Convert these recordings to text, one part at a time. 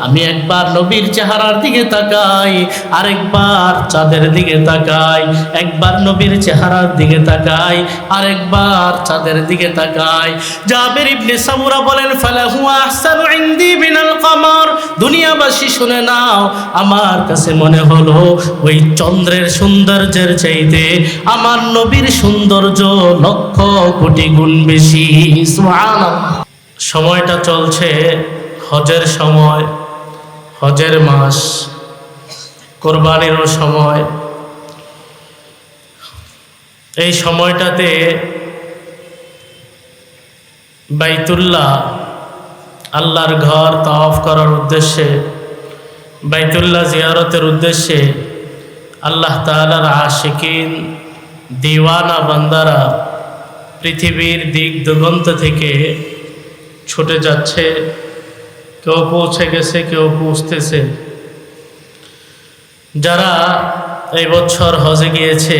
আমি একবার নবীর চেহারার দিকে তাকাই, আরেকবার চাঁদের দিকে তাকাই, একবার নবীর চেহারার দিকে তাকাই, আরেকবার চাঁদের দিকে তাকাই। জাবির ইবনে সামুরা বলেন কামার। দুনিয়াবাসী শুনে নাও, আমার কাছে মনে হলো, ওই চন্দ্রের সৌন্দর্যের চাইতে আমার নবীর সৌন্দর্য লক্ষ কোটি গুণ বেশি। সুবহানাল্লাহ। সময়টা চলছে হজের সময়, হজের মাস কোরবানিরও সময়। এই সময়টাতে বাইতুল্লাহ, আল্লাহর ঘর তওয়াফ করার উদ্দেশ্যে, বাইতুল্লাহ জিয়ারতের উদ্দেশ্যে আল্লাহ তাআলার আশিকিন, দিওয়ানা বান্দারা পৃথিবীর দিক দুগন্ত থেকে ছুটে যাচ্ছে, কেউ পৌঁছে গেছে, কেউ পৌঁছতেছে। যারা এই বছর হজে গিয়েছে,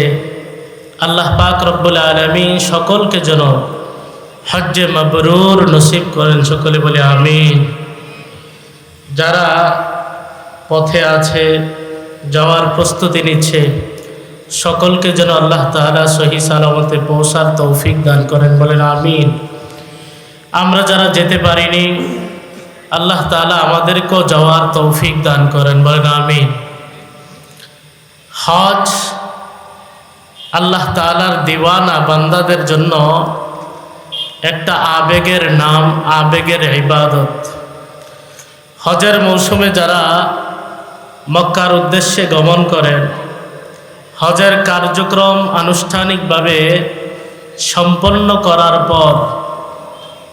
আল্লাহ পাক রব্বুল আলমী সকলকে যেন হজ্জে মাবরুর নসিব করেন, সকলে বলে আমিন। যারা পথে আছে, যাওয়ার প্রস্তুতি নিচ্ছে, সকলকে যেন আল্লাহ তাআলা সহি সালামতে পৌঁছার তৌফিক দান করেন, বলেন আমিন। আমরা যারা যেতে পারিনি, আল্লাহ তালা আমাদেরকেও যাওয়ার তৌফিক দান করেন, বলেন আমিন। হজ আল্লাহ তাআলার দিওয়ানা বান্দাদের জন্য একটা আবেগের নাম, আবেগের ইবাদত। হজের মৌসুমে যারা মক্কার উদ্দেশ্যে গমন করেন, হজের কার্যক্রম আনুষ্ঠানিকভাবে সম্পন্ন করার পর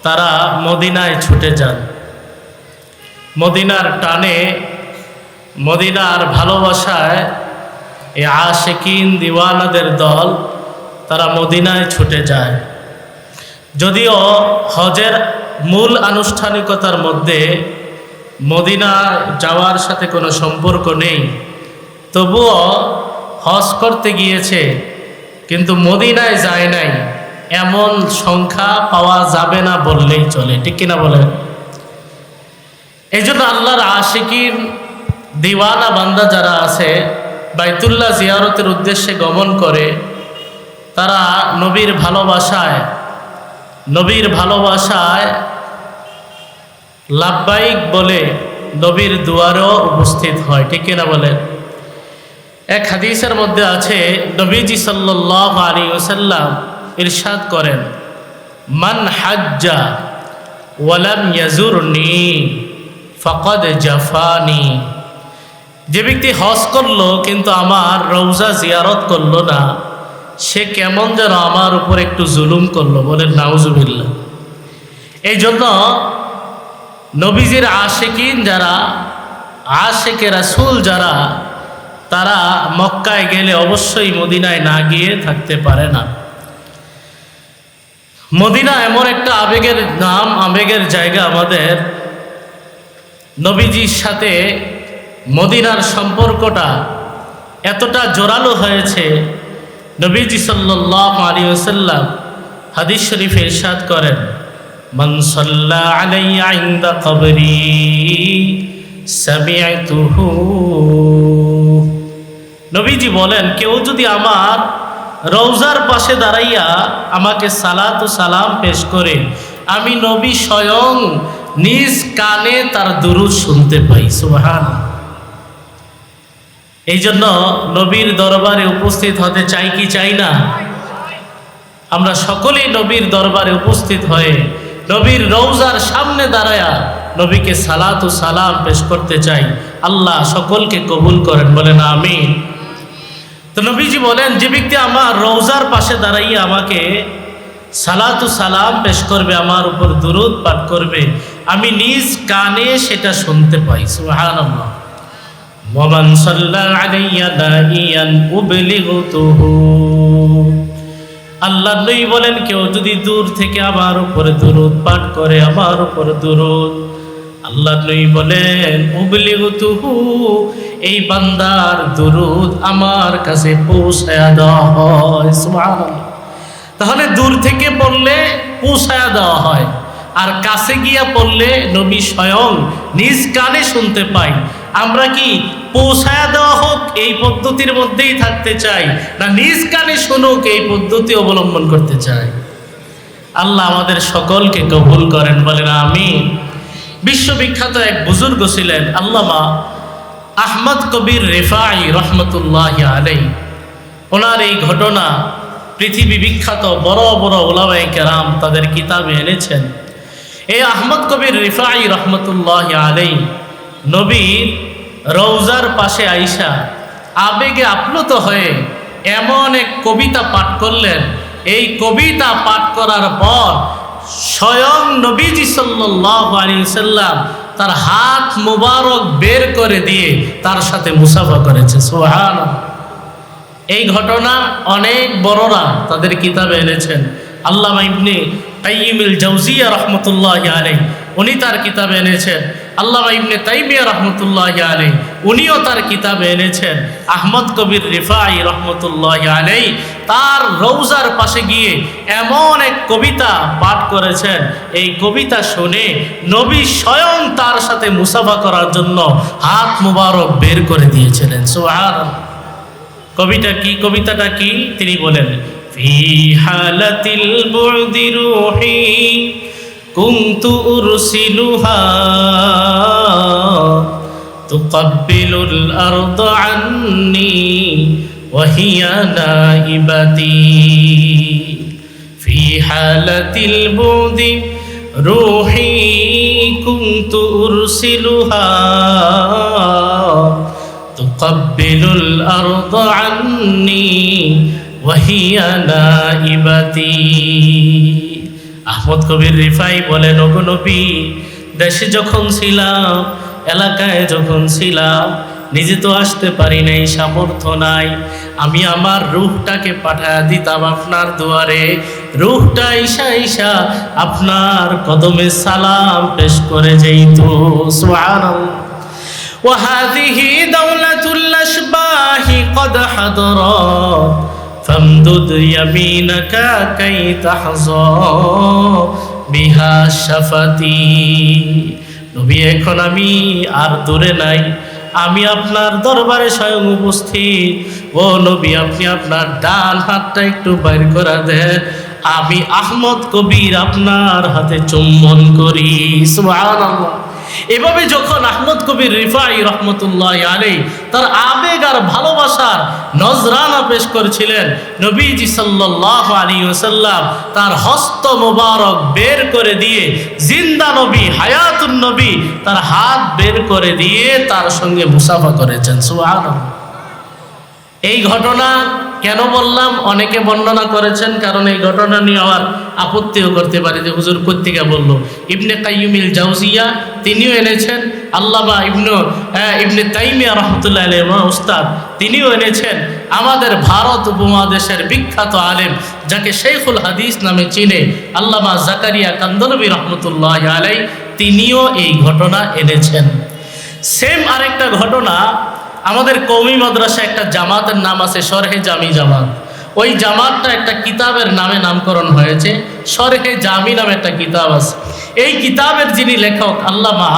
তারা মদিনায় ছুটে যান। মদিনার টানে, মদিনার ভালোবাসায় এই আশেকিন দিওয়ানাদের দল তারা মদিনায় ছুটে যায়। যদিও হজের মূল আনুষ্ঠানিকতার মধ্যে মদিনা যাওয়ার সাথে কোনো সম্পর্ক নেই, তবুও হজ করতে গিয়েছে, কিন্তু মদিনায় যায় নাই। এমন সংখ্যা পাওয়া যাবে না বললেই চলে, ঠিক কিনা বলেন? এই জন্য আল্লাহর আশিকিন দিওয়ানা বান্দা যারা আছে, বাইতুল্লাহ জিয়ারতের উদ্দেশ্যে গমন করে, তারা নবীর ভালোবাসায় নবীর ভালোবাসায় লাভবাইক বলে নবীর দুয়ারেও উপস্থিত হয়, ঠিক কিনা বলেন? এক হাদিসের মধ্যে আছে, নবীজি সাল্লাহ আলী ওসাল্লাম ইরশাদ করেন, মান হাজ্জা ওয়ালাম ইয়াজুরনি ফকদ জাফানি। যে ব্যক্তি হজ করল কিন্তু আমার রৌজা জিয়ারত করল না, সে কেমন যেন আমার উপর একটু জুলুম করল বলেন নাউজুবিল্লা এই জন্য নবীজির আশেকিন যারা, আশেকে রাসুল যারা, তারা মক্কায় গেলে অবশ্যই মদিনায় না গিয়ে থাকতে পারে না। মদিনা এমন একটা আবেগের নাম, আবেগের জায়গা আমাদের। নবীজির সাথে মদিনার সম্পর্কটা এতটা জোরালো হয়েছে। নবীজি সাল্লাহ আলী ওসাল্লাম হাদিস শরীফ এরশাদ করেন নবীজি বলেন, কেউ যদি আমার রৌজার পাশে দাঁড়াইয়া আমাকে সালাত ও সালাম পেশ করে। আমি নবী স্বয়ং নিজ কানে তার দুরুদ শুনতে পাই সুবহান এই জন্য নবীর দরবারে উপস্থিত হতে চাই কি চাই না? আমরা সকলেই নবীর দরবারে উপস্থিত হয়ে নবীর রৌজার সামনে দাঁড়ায়া নবীকে সালাত ও সালাম পেশ করতে চাই। আল্লাহ সকলকে কবুল করেন, বলেন আমি তো নবীজি বলেন, যে ব্যক্তি আমার রৌজার পাশে দাঁড়াইয়ে আমাকে সালাত সালাম পেশ করবে, আমার উপর দুরুদ পাঠ করবে, আমি নিজ কানে সেটা শুনতে পাই। সুবহানাল্লাহ। ওয়ামান আল্লাহ নই বলেন, কেউ যদি দূর থেকে আমার উপরে দুরুদ পাঠ করে, আমার উপরে দুরুদ আল্লাহ নই বলেন, উবলিগতুহু, এই বান্দার দুরুদ আমার কাছে পৌঁছায়া দেওয়া হয়। সুবহানাল্লাহ। তাহলে দূর থেকে পড়লে পৌঁছায়া দেওয়া হয়, আর কাছে গিয়া পড়লে নবী স্বয়ং নিজ কানে শুনতে পাই আমরা কি পৌঁছায়া দেওয়া হোক, এই পদ্ধতির মধ্যেই থাকতে চাই, না নিজ কানে শুনুক, এই পদ্ধতি অবলম্বন করতে চাই? আল্লাহ আমাদের সকলকে কবুল করেন, বলেন আমি বিশ্ববিখ্যাত এক বুজুর্গ ছিলেন আল্লামা আহমদ কবির রেফাই রহমতুল্লাহ আলাই ওনার এই ঘটনা পৃথিবী বিখ্যাত বড় বড় ওলামাই কেরাম তাদের কিতাবে এনেছেন। এই আহমদ কবির রিফাই রহমতুল্লাহ আলাই নবীর রৌজার পাশে আইসা আবেগে আপ্লুত হয়ে এমন এক কবিতা পাঠ করলেন। এই কবিতা পাঠ করার পর স্বয়ং নবীজি সাল্লাম তার হাত মুবারক বের করে দিয়ে তার সাথে মুসাফা করেছে। সোহান এই ঘটনা অনেক বড়রা তাদের কিতাবে এনেছেন। আল্লাহ ইবনে তাইমিল জৌজিয়া রহমতুল্লাহ আলাই উনি তার কিতাবে এনেছেন। আল্লাহ ইবনে তাইমিয়া রহমতুল্লাহ আলাই উনিও তার কিতাবে এনেছেন, আহমদ কবির রিফাই রহমতুল্লাহ আলাই তার রৌজার পাশে গিয়ে এমন এক কবিতা পাঠ করেছেন। এই কবিতা শুনে নবী স্বয়ং তার সাথে মুসাফা করার জন্য হাত মুবারক বের করে দিয়েছিলেন। সোহার কবিতা কি? কবিতাটা কি? তিনি বলেন, ফি হালাতিল বুদি রুহি كنت أرسلها تقبل الأرض عني وهي نائبتي في حالة البعد روحي كنت أرسلها تقبل الأرض عني وهي نائبتي আহমদ কবির রিফাই বলেন ওগো নবী দেশে যখন ছিলাম এলাকায় যখন ছিলাম নিজে তো আসতে পারি নাই সামর্থ্য নাই আমি আমার রূহটাকে পাঠায় দিতাম আপনার দুয়ারে রূহটা ঈশা ঈশা আপনার কদমে সালাম পেশ করে যেত সুবহানাল্লাহ وهذه دولة الأشباح قد حضرت فامدد يمينك كي تحظى بها شفتي নবী এখন আমি আর দূরে নাই আমি আপনার দরবারে স্বয়ং উপস্থিত ও নবী আপনি আপনার ডান হাতটা একটু বাইর করা দেন আমি আহমদ কবির আপনার হাতে চুম্বন করি সুবহানাল্লাহ এভাবে যখন আহমদ কবির রিফাই রহমতুল্লাহ আলী তার আবেগ আর ভালোবাসার নজরানা পেশ করেছিলেন নবীজি সাল্লাহ আলী ওসাল্লাম তার হস্ত মোবারক বের করে দিয়ে জিন্দা নবী, হায়াতুন নবী, তার হাত বের করে দিয়ে তার সঙ্গে মুসাফা করেছেন। সুহান এই ঘটনা কেন বললাম? অনেকে বর্ণনা করেছেন, কারণ এই ঘটনা নিয়ে আবার আপত্তিও করতে পারে যে হুজুর কর্তিকা বলল। ইবনে কাইয়ুমিল জাউজিয়া তিনিও এনেছেন। আল্লামা ইবনু ইবনে তাইমিয়া রহমতুল্লাহ আলহ উস্তাদ, তিনিও এনেছেন। আমাদের ভারত উপমহাদেশের বিখ্যাত আলেম, যাকে শেখুল হাদিস নামে চিনে আল্লামা জাকারিয়া কান্দলবী রহমতুল্লাহ আলাই তিনিও এই ঘটনা এনেছেন। সেম আরেকটা ঘটনা আমাদের কৌমি মাদ্রাসা একটা জামাতের নাম আছে সরহে জামি জামাত। ওই জামাতটা একটা কিতাবের নামে নামকরণ হয়েছে সরহে জামি নামে একটা কিতাব আছে। এই কিতাবের যিনি লেখক আল্লামা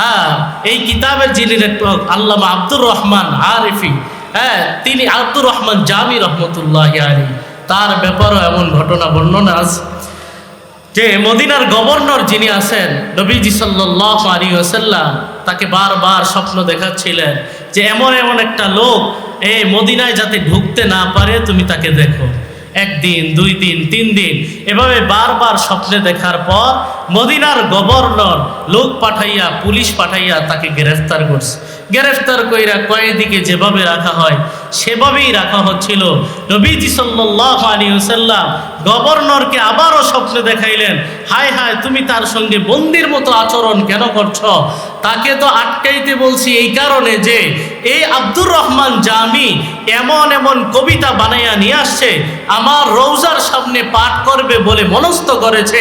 হ্যাঁ এই কিতাবের যিনি লেখক আল্লামা আব্দুর রহমান আরিফি হ্যাঁ তিনি আব্দুর রহমান জামি রহমতুল্লাহ আলী তার ব্যাপারও এমন ঘটনা বর্ণনা আছে। যে মদিনার গভর্নর যিনি আছেন, নবীজি সাল্লাহ আলী ওসাল্লাম তাকে বারবার স্বপ্ন দেখাচ্ছিলেন যে এমন এমন একটা লোক, এ মদিনায় যাতে ঢুকতে না পারে, তুমি তাকে দেখো। একদিন, দুই দিন, তিন দিন, এভাবে বারবার স্বপ্নে দেখার পর মদিনার গভর্নর লোক পাঠাইয়া, পুলিশ পাঠাইয়া তাকে গ্রেফতার করছে। গ্রেফতার কইরা কয়েদিকে যেভাবে রাখা হয় সেভাবেই রাখা হচ্ছিল। নবীজি সাল্লাহ আলী সাল্লাম গভর্নরকে আবারও স্বপ্নে দেখাইলেন, হায় হায়, তুমি তার সঙ্গে বন্দির মতো আচরণ কেন করছ? তাকে তো আটকাইতে বলছি এই কারণে যে এই আব্দুর রহমান জামি এমন এমন কবিতা বানাইয়া নিয়ে আসছে, আমার রৌজার সামনে পাঠ করবে বলে মনস্থ করেছে।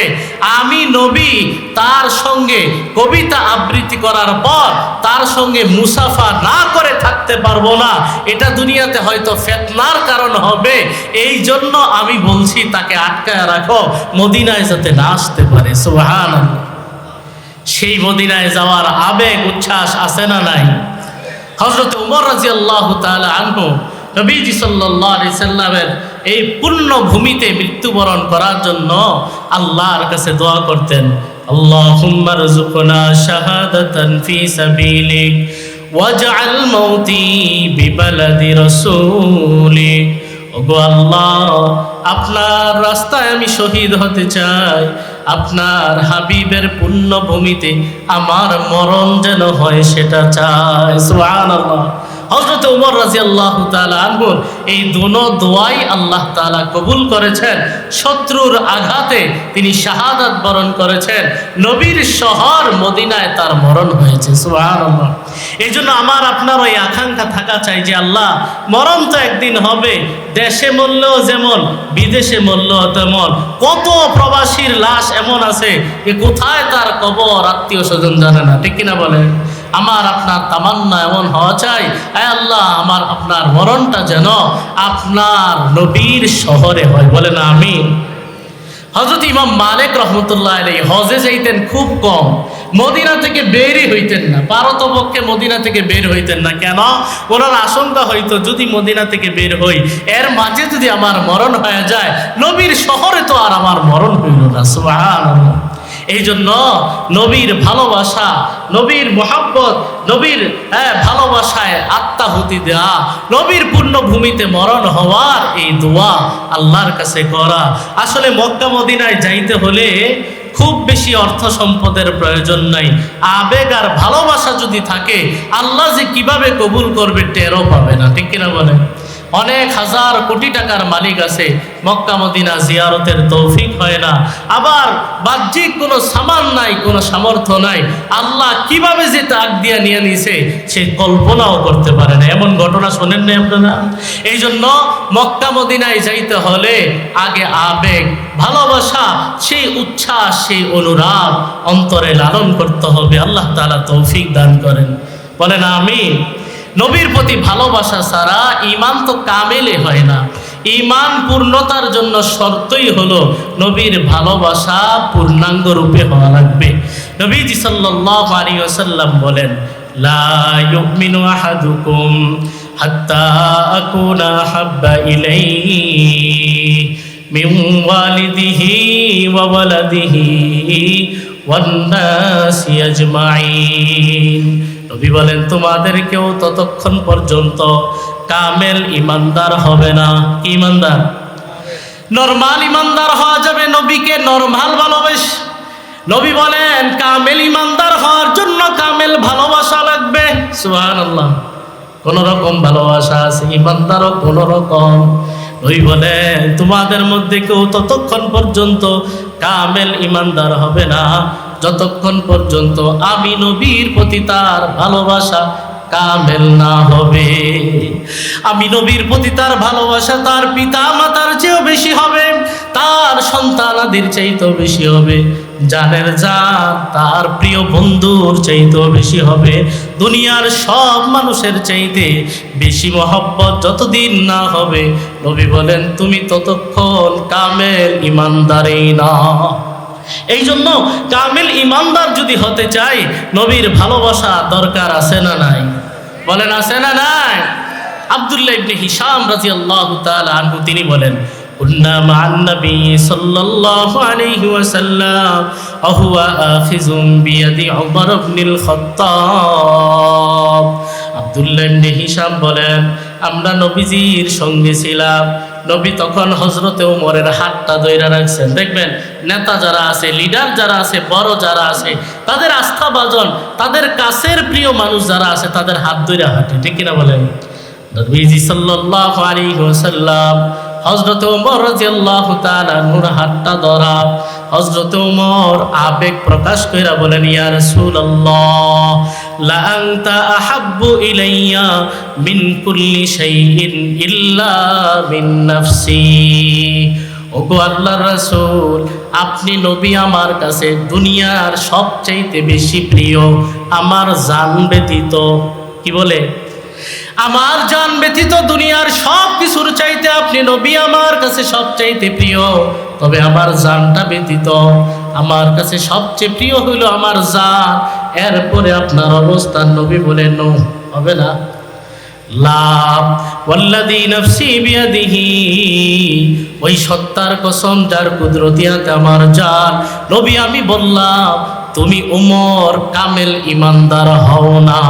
আমি নবী, তার সঙ্গে কবিতা আবৃত্তি করার পর তার সঙ্গে মুসাফা না করে থাকতে পারব না। এটা দুনিয়া দুনিয়াতে হয়তো ফেতনার কারণ হবে, এই জন্য আমি বলছি তাকে আটকায় রাখো, মদিনায় যাতে না আসতে পারে সোহান সেই মদিনায় যাওয়ার আবেগ, উচ্ছ্বাস আছে না নাই? হজরত উমর রাজি আল্লাহ আনহু নবীজি সাল্লামের এই পূর্ণ ভূমিতে মৃত্যুবরণ করার জন্য আল্লাহর কাছে দোয়া করতেন আল্লাহ হুম্মার ওয়াজআল মাউতি বিবালাদি রাসূলি ওগো আল্লাহ, আপনার রাস্তায় আমি শহীদ হতে চাই। আপনার হাবিবের পুণ্যভূমিতে আমার মরণ যেন হয় সেটা চাই। সুবহানাল্লাহ। হজরত উমর রাজি আল্লাহ আনহুর এই দোনো দোয়াই আল্লাহ তালা কবুল করেছেন। শত্রুর আঘাতে তিনি শাহাদাত বরণ করেছেন। নবীর শহর মদিনায় তার মরণ হয়েছে। এই জন্য আমার, আপনার ওই আকাঙ্ক্ষা থাকা চাই যে আল্লাহ, মরণ তো একদিন হবে। দেশে মরলেও যেমন, বিদেশে মরলেও তেমন। কত প্রবাসীর লাশ এমন আছে যে কোথায় তার কবর? আত্মীয় স্বজন জানে না। ঠিক কিনা বলেন? আমার আপনার তামান্না এমন হওয়া চাই। আল্লাহ, আমার আপনার মরণটা যেন আপনার নবীর শহরে হয়। বলেন আমি হজরত ইমাম মালিক রহমতুল্লাহ আলী হজে যাইতেন খুব কম। মদিনা থেকে বেরই হইতেন না। পারতপক্ষে মদিনা থেকে বের হইতেন না। কেন? ওনার আশঙ্কা হইতো, যদি মদিনা থেকে বের হই, এর মাঝে যদি আমার মরণ হয়ে যায়, নবীর শহরে তো আর আমার মরণ হইল না। সুবহানাল্লাহ। এই জন্য নবীর ভালোবাসা, নবীর মোহাব্বত, নবীর হ্যাঁ ভালোবাসায় আত্মাহুতি দেওয়া নবীর পূর্ণভূমিতে মরণ হওয়ার এই দোয়া আল্লাহর কাছে করা। আসলে মক্কা মদিনায় যাইতে হলে খুব বেশি অর্থ সম্পদের প্রয়োজন নাই। আবেগ আর ভালোবাসা যদি থাকে, আল্লাহ যে কীভাবে কবুল করবে টেরও পাবে না, ঠিক কিনা বলে অনেক হাজার কোটি টাকার মালিক আছে। মক্কা, মদিনা জিয়ারতের তৌফিক হয় না। আবার বাহ্যিক কোনো সামান নাই, কোনো সামর্থ্য নাই। আল্লাহ কীভাবে যে তাক দিয়া নিয়ে নিছে, সে কল্পনাও করতে পারে না। এমন ঘটনা শোনেন না আপনারা? এই জন্য মক্কা, মদিনায় যাইতে হলে আগে আবেগ, ভালোবাসা, সেই উচ্ছ্বাস, সেই অনুরাগ অন্তরে লালন করতে হবে। আল্লাহ তাআলা তৌফিক দান করেন। বলেন আমি নবীর প্রতি ভালোবাসা ছাড়া ইমান তো কামেলে হয় না। ইমান পূর্ণতার জন্য শর্তই হলো নবীর ভালোবাসা পূর্ণাঙ্গ রূপে হওয়া লাগবে। নবীজি সাল্লাল্লাহু আলাইহি ওয়াসাল্লাম বলেন, লা হাব্বা নবী বলেন, তোমাদের কেউ ততক্ষণ পর্যন্ত কামেল ইমানদার হবে না। ইমানদার? নর্মাল ইমানদার হওয়া যাবে নবীকে নর্মাল ভালোবেস। নবী বলেন, কামেল ইমানদার হওয়ার জন্য কামেল ভালোবাসা লাগবে। সুহান আল্লাহ কোন রকম ভালোবাসা আছে, ইমানদারও কোন রকম। নবী বলেন, তোমাদের মধ্যে কেউ ততক্ষণ পর্যন্ত কামেল ইমানদার হবে না। যতক্ষণ পর্যন্ত আমি নবীর প্রতি তার ভালোবাসা কামেল না হবে। আমি নবীর প্রতি তার ভালোবাসা তার পিতা মাতার চেয়েও বেশি হবে, তার সন্তানাদের চাইতেও বেশি হবে, জানের যা তার প্রিয় বন্ধুর চাইতেও বেশি হবে, দুনিয়ার সব মানুষের চাইতে বেশি মহব্বত যতদিন না হবে। নবী বলেন, তুমি ততক্ষণ কামেল, ইমানদারেই না। এই জন্য কামিল ইমানদার যদি হতে চাই নবীর ভালোবাসা দরকার আছে না নাই বলেন আছে না নাই আব্দুল্লাহ ইবনে হিশাম রাদিয়াল্লাহু তাআলা আনহু তিনি বলেন كنا مع النبي صلى الله عليه وسلم وهو آخذ بيد عمر بن الخطاب আব্দুল্লাহ ইবনে হিশাম বলেন আমরা নবীজির সঙ্গে ছিলাম। নবী তখন হজরতে ওমরের হাতটা দৈরা রাখছেন। দেখবেন, নেতা যারা আছে লিডার যারা আছে, বড় যারা আছে, তাদের আস্থা বাজন তাদের কাছের প্রিয় মানুষ যারা আছে, তাদের হাত দৈরা হাঁটে। ঠিক কিনা বলেন? নবীজি সাল্লাল্লাহু আলাইহি ওয়াসাল্লাম হযরত ওমর রাদিয়াল্লাহু তাআলা নূর হাতটা ধরা। হযরত ওমর আবেগ প্রকাশ কইরা বলেন, ইয়া রাসূলুল্লাহ, লা আনতা আহাব্বু ইলাইয়া মিন কুল্লি শাইইন ইল্লা মিন নাফসি। ওগো আল্লাহর রাসূল, আপনি নবী আমার কাছে দুনিয়ার সবচাইতে বেশি প্রিয়, আমার জান ব্যতীত, কি বলে? আমার জান ব্যতীত দুনিয়ার সব কিছুর চাইতে আপনি নবী আমার কাছে সব চাইতে প্রিয়। তবে আমার জানটা ব্যতীত আমার কাছে সবচেয়ে প্রিয় হইল আমার জান। এরপরে আপনার অবস্থান নবী বলে, নো, হবে না। লাভ ওই সত্তার যার আমার নবী, আমি বললাম, তুমি উমর, কামেল, ইমানদার হও না।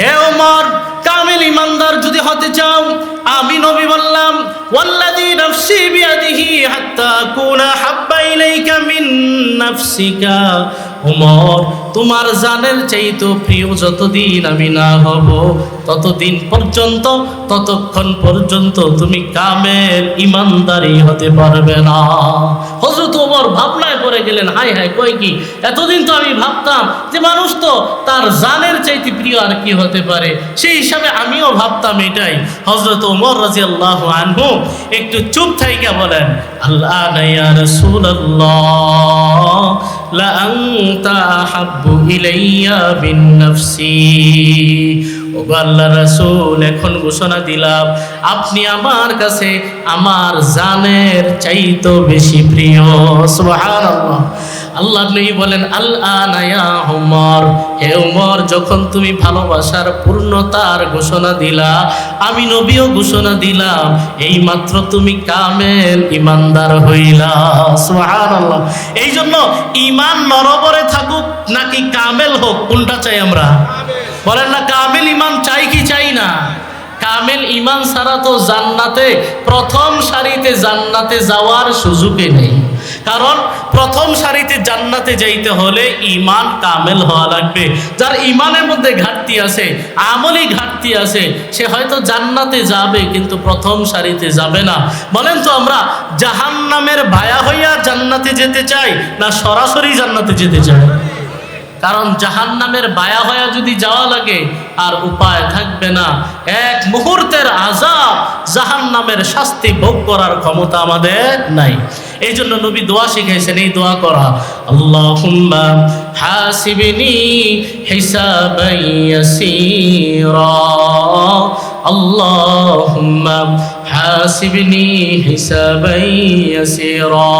হে ওমর, কামিল ইমানদার যদি হতে চাও, আমি নবী বললাম, ওয়াল্লাযী নাফসি বিয়াদিহি হাত্তা কুনা হাব্বা ইলাইকা মিন নাফসিকা। উমর, তোমার জানের চাইতো প্রিয় যতদিন আমি না হব, ততদিন পর্যন্ত, ততক্ষণ পর্যন্ত তুমি কামেল ইমানদারি হতে পারবে না। হজরত ওমর ভাবনায় পড়ে গেলেন হাই হাই কই কি? এতদিন তো আমি ভাবতাম যে মানুষ তো তার জানের চাইতে প্রিয় আর কি হতে পারে। সেই হিসাবে আমিও ভাবতাম এটাই। হজরত ওমর রাজি আল্লাহ আনহু একটু চুপ থাইকা বলেন আল্লাহ নাইয়া রাসূলুল্লাহ, লা আনতা আহাব্বু ইলাইয়া ও আল্লাহ এখন ঘোষণা দিলাম, আপনি আমার কাছে আমার জানের চাইতো বেশি প্রিয়। সুবহানাল্লাহ। আল্লাহ নবী বলেন আল আনায়া উমর। হে উমর যখন তুমি ভালোবাসার পূর্ণতার ঘোষণা দিলা আমি নবীও ঘোষণা দিলাম এই মাত্র তুমি কামেল ইমানদার হইলা। সুবহানাল্লাহ। এই জন্য ইমান নরবরে থাকুক নাকি কামেল হোক কোনটা চাই আমরা? বলেন না কামেল ইমান চাই কি চাই না? কামেল ইমান ছাড়া তো জান্নাতে প্রথম সারিতে জান্নাতে যাওয়ার সুযোগই নেই। কারণ প্রথম সারিতে জান্নাতে যাইতে হলে ইমান কামেল হওয়া লাগবে। যার ইমানের মধ্যে ঘাটতি আছে, আমলই ঘাটতি আছে, সে হয়তো জান্নাতে যাবে কিন্তু প্রথম সারিতে যাবে না। বলেন তো আমরা, জাহান্নামের ভায়া হইয়া জান্নাতে যেতে চাই না সরাসরি জান্নাতে যেতে চাই? কারণ জাহান্নামের বায়া হয়া যদি যাওয়া লাগে, আর উপায় থাকবে না। এক মুহূর্তের আজাব জাহান্নামের শাস্তি ভোগ করার ক্ষমতা আমাদের নাই। এই জন্য নবী দোয়া শিখাইছেন, এই দোয়া করা, আল্লাহুম্মা হাসিবনি হিসাবান ইয়াসীরা। আল্লাহুম্মা হাসিবনি হিসাবান ইয়াসীরা।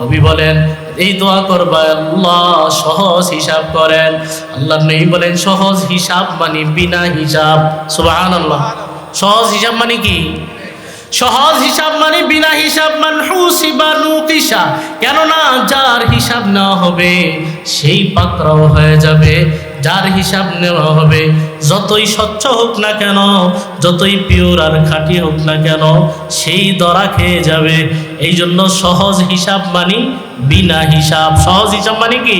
নবী বলেন এই দোয়া করবা, আল্লাহ সহজ হিসাব করেন। আল্লাহ নেই বলেন, সহজ হিসাব মানে বিনা হিসাব। সুবাহান আল্লাহ সহজ হিসাব মানে কি? সহজ হিসাব মানে বিনা হিসাব কেননা যার হিসাব না হবে, সেই পাত্র হয়ে যাবে। যার হিসাব নেওয়া হবে, যতই স্বচ্ছ হোক না কেন, যতই পিওর আর খাঁটি হোক না কেন, সেই দরা খেয়ে যাবে। এই জন্য সহজ হিসাব মানি, বিনা হিসাব। সহজ হিসাব মানে কি?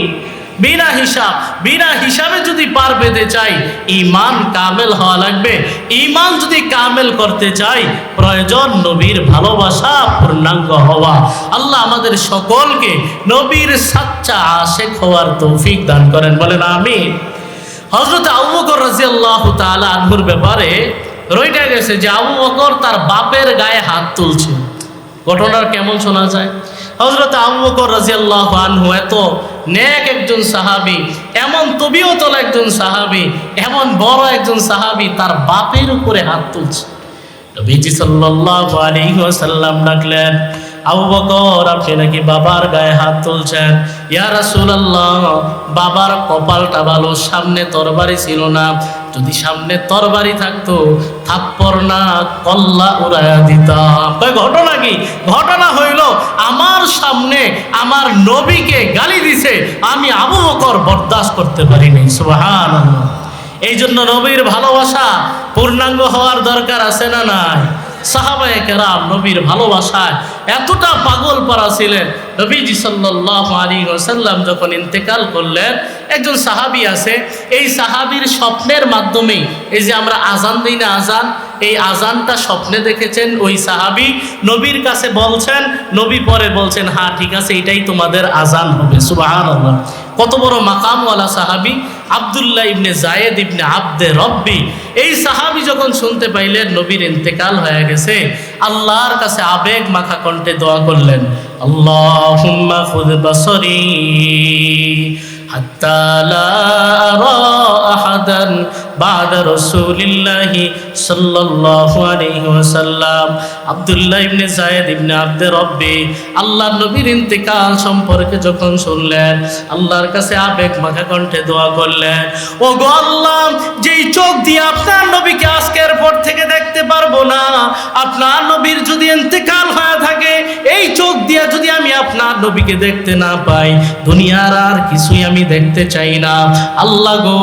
বিনা হিসাব, বিনা হিসাবে যদি পার পেতে চাই ইমান কামেল হওয়া লাগবে। ইমান যদি কামেল করতে চাই, প্রয়োজন নবীর ভালোবাসা পূর্ণাঙ্গ হওয়া। আল্লাহ আমাদের সকলকে নবীর সাচ্চা আশেক হওয়ার তৌফিক দান করেন, বলেন আমি হজরত আবু রাজি আল্লাহ তালা আনহুর ব্যাপারে রইটা গেছে যে আবু বকর তার বাপের গায়ে হাত তুলছে। ঘটনার কেমন শোনা যায়? হজরত আবু বকর রাজিয়াল্লাহ আনহু এত নেক একজন সাহাবি, এমন তবিও তবিয়তল একজন সাহাবি, এমন বড় একজন সাহাবি তার বাপের উপরে হাত তুলছে। নবীজি সাল্লাল্লাহু আলাইহি ওয়াসাল্লাম ডাকলেন, আবু বকর, আপনি নাকি বাবার গায়ে হাত তুলছেন? ইয়া রাসূলুল্লাহ, বাবার কপালটা ভালো, সামনে তরবারি ছিল না। যদি সামনে তরবারি থাকতো, থাপ্পর না, কল্লা উড়াইয়া দিতাম। ঘটনা কি? ঘটনা হইল, আমার সামনে আমার নবীকে গালি দিছে, আমি আবু বকর বরদাস্ত করতে পারিনি। সুবহানাল্লাহ। এই জন্য নবীর ভালোবাসা পূর্ণাঙ্গ হওয়ার দরকার আছে না নাই? সাহাবায়ে কেরাম নবীর ভালোবাসায় এতটা পাগল পারা ছিলেন। নবীজি সাল্লাল্লাহু আলাইহি ওয়াসাল্লাম যখন ইন্তেকাল করলেন, একজন সাহাবী আছে, এই সাহাবীর স্বপ্নের মাধ্যমে, এই যে আমরা আজান দিই না আজান এই আজানটা স্বপ্নে দেখেছেন ওই সাহাবী, নবীর কাছে বলছেন, নবী পরে বলছেন হ্যাঁ ঠিক আছে, এটাই তোমাদের আজান হবে, সুবহানাল্লাহ। কত বড় মাকামওয়ালা সাহাবি? আবদুল্লাহ ইবনে জায়েদ ইবনে আব্দে রব্বি। এই সাহাবি যখন শুনতে পাইলেন, নবীর ইন্তেকাল হয়ে গেছে। আল্লাহর কাছে আবেগ মাখা কণ্ঠে দোয়া করলেন, আল্লাহুম্মা খুদ বাসরি হাত্তা লা আরা আহাদান বাদা রাসূলিল্লাহি সাল্লাল্লাহু আলাইহি ওয়াসাল্লাম। আব্দুল্লাহ ইবনে যায়েদ ইবনে আব্দে রব্বি, আল্লাহর নবীর ইন্তেকাল সম্পর্কে যখন শুনলেন, আল্লাহর কাছে আবেগ মাখা কণ্ঠে দোয়া করলেন ও গো আল্লাহ, যেই চোখ দিয়ে আপনার নবীকে আজকের পর থেকে দেখতে পারব না, আপনার নবীর যদি ইন্তেকাল হয়ে থাকে, এই চোখ দিয়ে যদি আমি আপনার নবীকে দেখতে না পাই, দুনিয়ার আর কিছুই আমি দেখতে চাই না। আল্লাহ গো,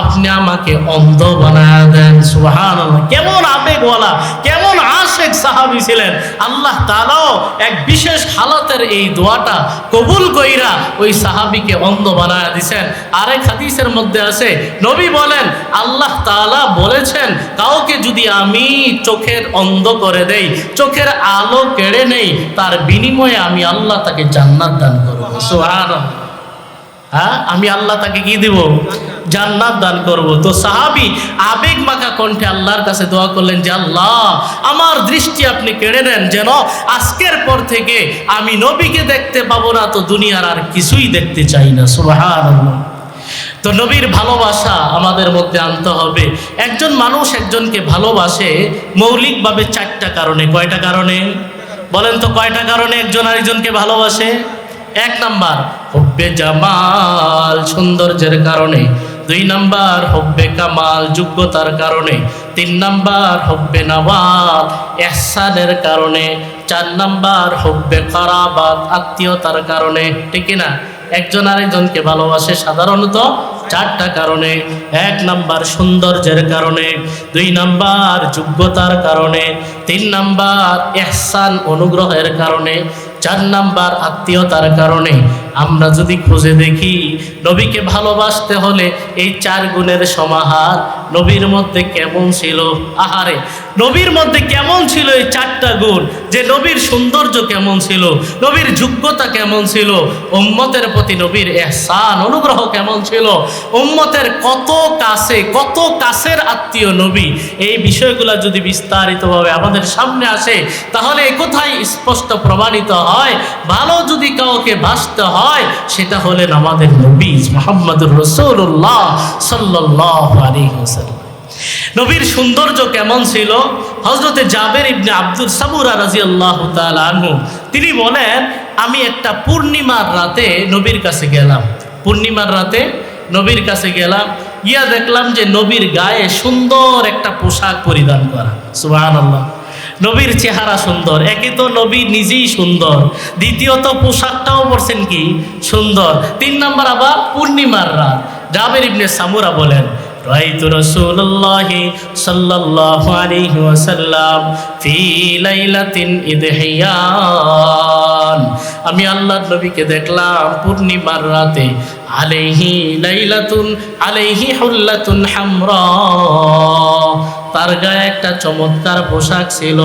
আপনি আমাকে অন্ধ বানায় দেন সুহান কেমন আবেগওয়ালা, কেমন আশেক সাহাবি ছিলেন। আল্লাহ তারাও এক বিশেষ হালাতের এই দোয়াটা কবুল কইরা ওই সাহাবিকে অন্ধ বানায় দিছেন। আরেক হাদিসের মধ্যে আছে, নবী বলেন, আল্লাহ তালা বলেছেন, কাউকে যদি আমি চোখের অন্ধ করে দেই, চোখের আলো কেড়ে নেই, তার বিনিময়ে আমি আল্লাহ তাকে জান্নাত দান করব। সুবহানাল্লাহ। হ্যাঁ আমি আল্লাহ তাকে কি দিব? জান্নাত দান করব। তো সাহাবি আবেগ মাখা কণ্ঠে আল্লাহর কাছে দোয়া করলেন যে, আল্লাহ, আমার দৃষ্টি আপনি কেড়ে নেন যেন আজকের পর থেকে আমি নবীকে দেখতে পাবো না, তো দুনিয়ার আর কিছুই দেখতে চাই না। সুবহানাল্লাহ। তো নবীর ভালোবাসা আমাদের মধ্যে আনতে হবে। একজন মানুষ একজনকে ভালোবাসে মৌলিকভাবে চারটা কারণে। কয়টা কারণে? বলেন তো, কয়টা কারণে একজন আরেকজনকে ভালোবাসে? এক নাম্বার হব্বে জামাল সৌন্দর্যের কারণে। দুই নাম্বার, হব্বে কামাল যোগ্যতার কারণে। তিন নাম্বার, হব্বে নবাব এহসানের কারণে। চার নাম্বার, হব্বে খারাবাত আত্মীয়তার কারণে। ঠিক না একজন আরেকজনকে ভালোবাসে সাধারণত চারটা কারণে। এক নাম্বার, সৌন্দর্যের কারণে। দুই নাম্বার, যোগ্যতার কারণে। তিন নাম্বার, এহসান অনুগ্রহের কারণে। চার নাম্বার আত্মীয়তার কারণে আমরা যদি খুঁজে দেখি, নবীকে ভালোবাসতে হলে এই চার গুণের সমাহার নবীর মধ্যে কেমন ছিল? আহারে নবীর মধ্যে কেমন ছিল এই চারটা গুণ? যে নবীর সৌন্দর্য কেমন ছিল? নবীর যোগ্যতা কেমন ছিল? উম্মতের প্রতি নবীর এহসান, অনুগ্রহ কেমন ছিল? উম্মতের কত কাছে, কত কাছের আত্মীয় নবী? এই বিষয়গুলো যদি বিস্তারিতভাবে আমাদের সামনে আসে, তাহলে কোথায় স্পষ্ট প্রমাণিত হয়। ভালো যদি কাউকে বাসতে হয়, সেটা হলেন আমাদের নবী মোহাম্মদুর রসুল্লাহ সাল্লাহ আলী হোসাল্লাম নবীর সৌন্দর্য কেমন ছিল? হজরতে জাবের ইবনে আব্দুল সাবুরা রাজি আল্লাহ আনহু, তিনি বলেন, আমি একটা পূর্ণিমার রাতে নবীর কাছে গেলাম। পূর্ণিমার রাতে নবীর কাছে গেলাম। ইয়া দেখলাম যে নবীর গায়ে সুন্দর একটা পোশাক পরিধান করা। সুবাহ আল্লাহ নবীর চেহারা সুন্দর। একে তো নবী নিজেই সুন্দর। দ্বিতীয়ত পোশাকটাও পরছেন কি? সুন্দর। তিন নম্বর আবার পূর্ণিমার রাত। জাবের ইবনে সামুরা বলেন রাইতু রাসূলুল্লাহ সাল্লাল্লাহু আলাইহি ওয়াসাল্লাম ফি লাইলাতিন ইদহিয়ান। আমি আল্লাহর নবীকে দেখলাম পূর্ণিমার রাতে আলাইহি লাইলাতুন, আলাইহি হুল্লাতুন হামরা। তার গায়ে একটা চমৎকার পোশাক ছিল।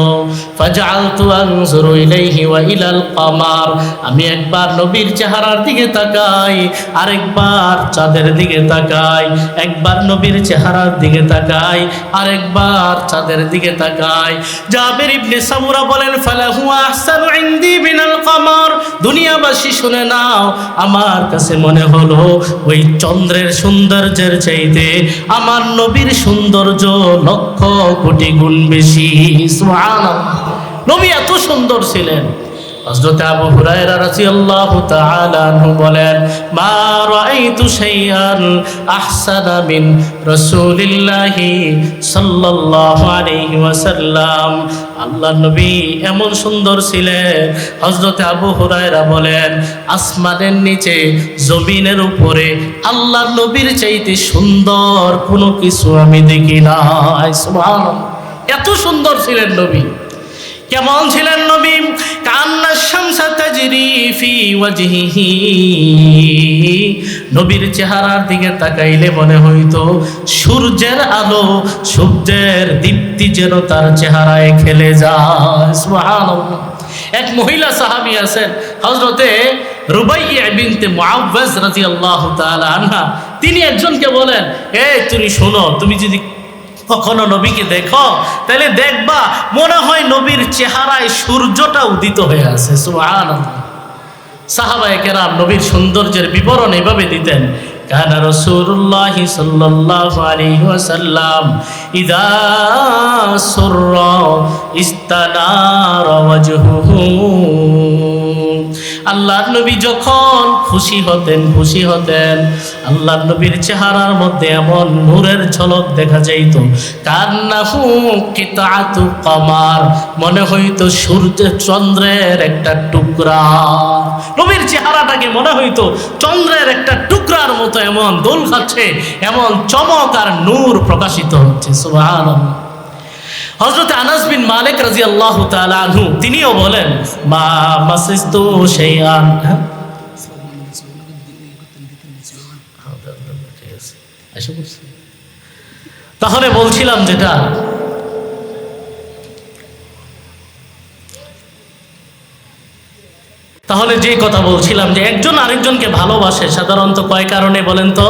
ফাজআলতু আনজুরু ইলাইহি ওয়া ইলাল কামার। আমি একবার নবীর চেহারার দিকে তাকাই, আরেকবার চাঁদের দিকে তাকাই, একবার নবীর চেহারার দিকে তাকাই, আরেকবার চাঁদের দিকে তাকাই। জাবের ইবনে সামুরা বলেন, ফালাহু আহসানু ইনদি মিনাল কামার। দুনিয়াবাসী শুনে নাও, আমার কাছে মনে হলো ওই চন্দ্রের সৌন্দর্যের চাইতে আমার নবীর সৌন্দর্য লক্ষ কোটি গুণ বেশি। নবী এত সুন্দর ছিলেন। হযরত আবু হুরায়রা রাদিয়াল্লাহু তাআলা আনহু বলেন, মা রাআইতু শাইআন আহসানা মিন রাসূলিল্লাহি সাল্লাল্লাহু আলাইহি ওয়াসাল্লাম। আল্লাহ নবী এমন সুন্দর ছিলেন। হযরত আবু হুরায়রা বলেন, আসমানের নিচে জমিনের উপরে আল্লাহ নবীর চাইতে সুন্দর কোনো কিছু আমি দেখি সুবহানাল্লাহ। এত সুন্দর ছিলেন নবী। কেমন ছিলেন নবী? কান্না শামসা তাজরি ফি ওয়াজহিহি। নবীর চেহারার দিকে তাকাইলে মনে হইতো, সূর্যের আলো, সূর্যের দীপ্তি যেন তার চেহারায় খেলে যায়। সুবহানাল্লাহ। এক মহিলা সাহাবী আছেন, হযরতে রুবাইয়া বিনতে মুআওয়াজ রাদিয়াল্লাহু তাআলা আনহা। তিনি একজনকে বলেন, এই তুমি শোনো, তুমি যদি কখনো নবীকে দেখো তাহলে দেখবা মনে হয় নবীর চেহারায় সূর্যটা উদিত হয়ে আছে সুবহানাল্লাহ সাহাবায়ে কেরাম নবীর সৌন্দর্যের বিবরণ এভাবে দিতেন كان رسول الله صلى الله عليه وسلم إذا سر استنار وجهه আল্লাহ নবী যখন খুশি হতেন খুশি হতেন আল্লাহ নবীর চেহারার মধ্যে এমন নূরের ঝলক দেখা যাইত। কান্নাহু কিতাতু কমার, মনে হইতো সূর্য চন্দ্রের একটা টুকরা। নবীর চেহারাটাকে মনে হইতো চন্দ্রের একটা টুকরার মতো এমন দোল খাচ্ছে, এমন চমক আর নূর প্রকাশিত হচ্ছে, সুবহানাল্লাহ। হজরত আনাস বিন মালিক রাজি আল্লাহ আনহু, তিনিও বলেন, মা মাসিস্তু সেইয়ান হ্যাঁ? তাহলে বলছিলাম যেটা, তাহলে যে কথা বলছিলাম যে একজন আরেকজনকে ভালোবাসে, সাধারণত কয় কারণে বলেন তো?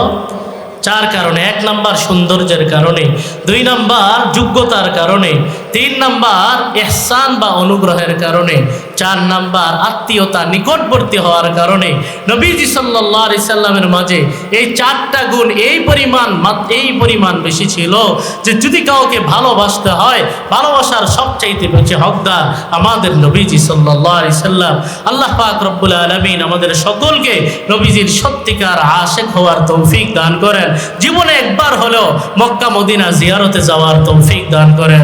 চার কারণে। এক নাম্বার সৌন্দর্যের কারণে, দুই নাম্বার যোগ্যতার কারণে তিন নাম্বার এহসান বা অনুগ্রহের কারণে, চার নাম্বার আত্মীয়তা নিকটবর্তী হওয়ার কারণে। নবীজি সাল্লাহ সাল্লামের মাঝে এই চারটা গুণ এই পরিমাণ এই পরিমাণ বেশি ছিল যে যদি কাউকে ভালোবাসতে হয়, ভালোবাসার সবচাইতে বেশি হকদার আমাদের নবীজি সাল্লাহ সাল্লাম। আল্লাহ পাক রব্বুল আলমিন আমাদের সকলকে নবীজির সত্যিকার আশেক হওয়ার তৌফিক দান করেন। জীবনে একবার হলেও মক্কা মদিনা জিয়ারতে যাওয়ার তৌফিক দান করেন।